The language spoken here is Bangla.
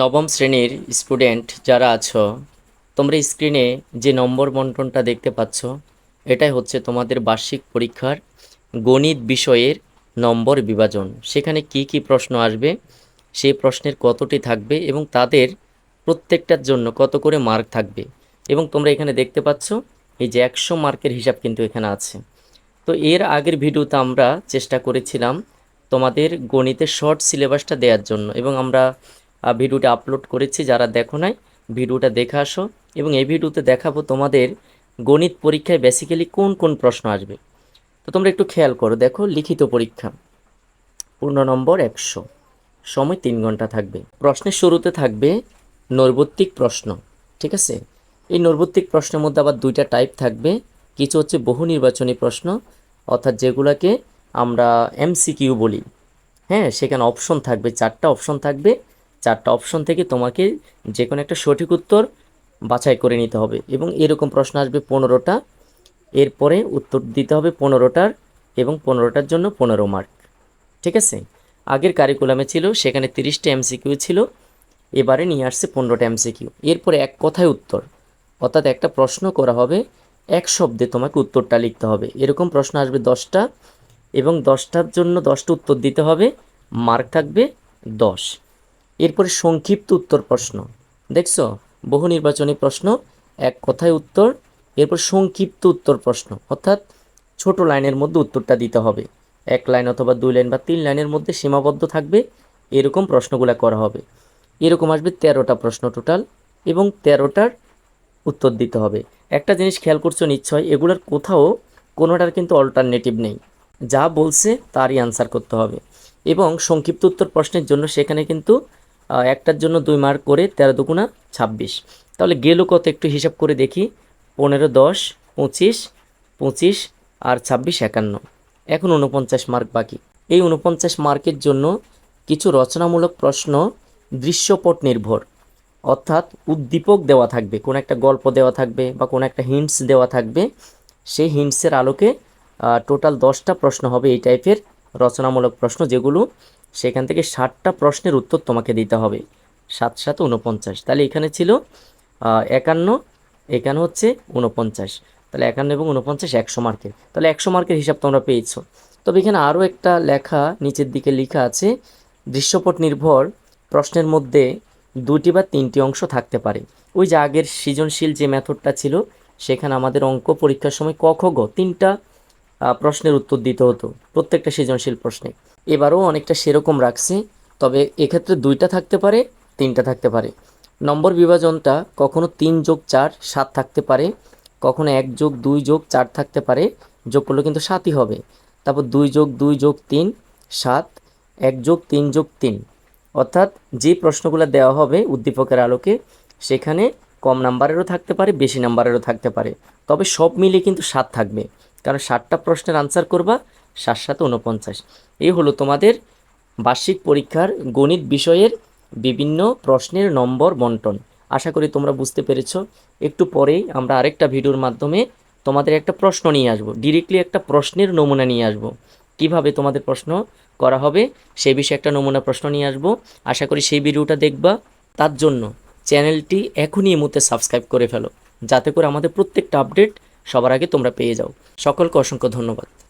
নবম শ্রেণির স্টুডেন্ট যারা আছো, তোমরা স্ক্রিনে যে নম্বর বন্টনটা দেখতে পাচ্ছ, এটাই হচ্ছে তোমাদের বার্ষিক পরীক্ষার গণিত বিষয়ের নম্বর বিভাজন। সেখানে কি কি প্রশ্ন আসবে সেই প্রশ্নের কতটি থাকবে এবং তাদের প্রত্যেকটার জন্য কত করে মার্ক থাকবে। এবং তোমরা এখানে দেখতে পাচ্ছ, এই যে একশো মার্কের হিসাব কিন্তু এখানে আছে। তো এর আগের ভিডিওতে আমরা চেষ্টা করেছিলাম তোমাদের গণিতের শর্ট সিলেবাসটা দেওয়ার জন্য এবং আমরা ভিডিওটা আপলোড করেছি, যারা দেখো নাই, ভিডিওটা দেখে আসো। এবং এই ভিডিওতে দেখাবো তোমাদের গণিত পরীক্ষায় বেসিক্যালি কোন কোন প্রশ্ন আসবে। তো তোমরা একটু খেয়াল করো, দেখো, লিখিত পরীক্ষা। পূর্ণ নম্বর একশো। সময় তিন ঘণ্টা থাকবে। প্রশ্নের শুরুতে থাকবে নৈর্বত্তিক প্রশ্ন, ঠিক আছে? এই নৈর্বত্তিক প্রশ্নের মধ্যে আবার দুইটা টাইপ থাকবে। কিছু হচ্ছে বহু নির্বাচনী প্রশ্ন, অর্থাৎ যেগুলোকে আমরা এমসিকিউ বলি। হ্যাঁ সেখানে অপশন থাকবে, চারটা অপশন থাকবে। চারটা অপশন থেকে তোমাকে যে কোনো একটা সঠিক উত্তর বাছাই করে নিতে হবে এবং এরকম প্রশ্ন আসবে পনেরোটা। এরপরে উত্তর দিতে হবে পনেরোটার এবং পনেরোটার জন্য পনেরো মার্ক ঠিক আছে? আগের কারিকুলামে ছিল, সেখানে তিরিশটা এমসিকিউ ছিল। এবারে নিয়ে আসছে পনেরোটা এমসিকিউ এরপরে এক কথায় উত্তর। অর্থাৎ একটা প্রশ্ন করা হবে, এক শব্দে তোমাকে উত্তরটা লিখতে হবে। এরকম প্রশ্ন আসবে দশটা এবং দশটার জন্য দশটা উত্তর দিতে হবে। মার্ক থাকবে দশ। এরপরে সংক্ষিপ্ত উত্তর প্রশ্ন। দেখছ? বহু নির্বাচনী প্রশ্ন, এক কথায় উত্তর, এরপর সংক্ষিপ্ত উত্তর প্রশ্ন। অর্থাৎ ছোট লাইনের মধ্যে উত্তরটা দিতে হবে। এক লাইন অথবা দুই লাইন বা তিন লাইনের মধ্যে সীমাবদ্ধ থাকবে, এরকম প্রশ্নগুলো করা হবে। এরকম আসবে তেরোটা প্রশ্ন টোটাল এবং তেরোটার উত্তর দিতে হবে। একটা জিনিস খেয়াল করছ নিশ্চয়, এগুলোর কোথাও কোনোটার কিন্তু অল্টারনেটিভ নেই। যা বলছে তারই আনসার করতে হবে। এবং সংক্ষিপ্ত উত্তর প্রশ্নের জন্য সেখানে কিন্তু একটার জন্য দুই মার্ক করে তেরো দুগুণা ছাব্বিশ। তাহলে গেল কত একটু হিসাব করে দেখি। পনেরো, দশ, পঁচিশ পঁচিশ আর ছাব্বিশ, একান্ন। এখন উনপঞ্চাশ মার্ক বাকি। এই উনপঞ্চাশ মার্কের জন্য কিছু রচনামূলক প্রশ্ন দৃশ্যপট নির্ভর। অর্থাৎ উদ্দীপক দেওয়া থাকবে, কোনো একটা গল্প দেওয়া থাকবে বা কোনো একটা হিন্টস দেওয়া থাকবে। সেই হিন্টসের আলোকে টোটাল দশটা প্রশ্ন হবে এই টাইপের রচনামূলক প্রশ্ন যেগুলো সেখান থেকে ষাটটা প্রশ্নের উত্তর তোমাকে দিতে হবে। সাত সাত উনপঞ্চাশ তাহলে এখানে ছিল একান্ন, এখানে হচ্ছে উনপঞ্চাশ তাহলে একান্ন এবং উনপঞ্চাশ একশো মার্কের। তাহলে একশো মার্কের হিসাব তোমরা পেয়েছ। তবে এখানে আরও একটা লেখা নিচের দিকে লেখা আছে, দৃশ্যপট নির্ভর, প্রশ্নের মধ্যে দুটি বা তিনটি অংশ থাকতে পারে। ওই যে আগের সৃজনশীল যে মেথডটা ছিল, সেখানে আমাদের অঙ্ক পরীক্ষার সময় ক খ গ তিনটা প্রশ্নের উত্তর দিতে হতো। প্রত্যেকটা সৃজনশীল প্রশ্নে। এবারও অনেকটা সেরকম রাখছে, তবে এক্ষেত্রে দুইটা থাকতে পারে, তিনটা থাকতে পারে। নম্বর বিভাজনটা কখনো তিন যোগ চার, সাত থাকতে পারে, কখনো এক যোগ দুই যোগ চার থাকতে পারে, যোগ করলে কিন্তু সাতই হবে। তারপর দুই যোগ দুই যোগ তিন, সাত, এক যোগ তিন যোগ তিন। অর্থাৎ যে প্রশ্নগুলো দেওয়া হবে উদ্দীপকের আলোকে, সেখানে কম নাম্বারেরও থাকতে পারে, বেশি নাম্বারেরও থাকতে পারে। তবে সব মিলিয়ে কিন্তু সাত থাকবে। কারণ ষাটটা প্রশ্নের আনসার করবা সাত সাত উনপঞ্চাশ এই হলো তোমাদের বার্ষিক পরীক্ষার গণিত বিষয়ের বিভিন্ন প্রশ্নের নম্বর বন্টন। আশা করি তোমরা বুঝতে পেরেছ। একটু পরেই আমরা আরেকটা ভিডিওর মাধ্যমে তোমাদের একটা প্রশ্ন নিয়ে আসব। ডিরেক্টলি একটা প্রশ্নের নমুনা নিয়ে আসব। কীভাবে তোমাদের প্রশ্ন করা হবে, সে বিষয়ে একটা নমুনা প্রশ্ন নিয়ে আসব। আশা করি সেই ভিডিওটা দেখবা। তার জন্য চ্যানেলটি এখনই মুহূর্তে সাবস্ক্রাইব করে ফেলো। যাতে করে আমাদের প্রত্যেকটা আপডেট সবার আগে তোমরা পেয়ে যাও। সকলকে অসংখ্য ধন্যবাদ।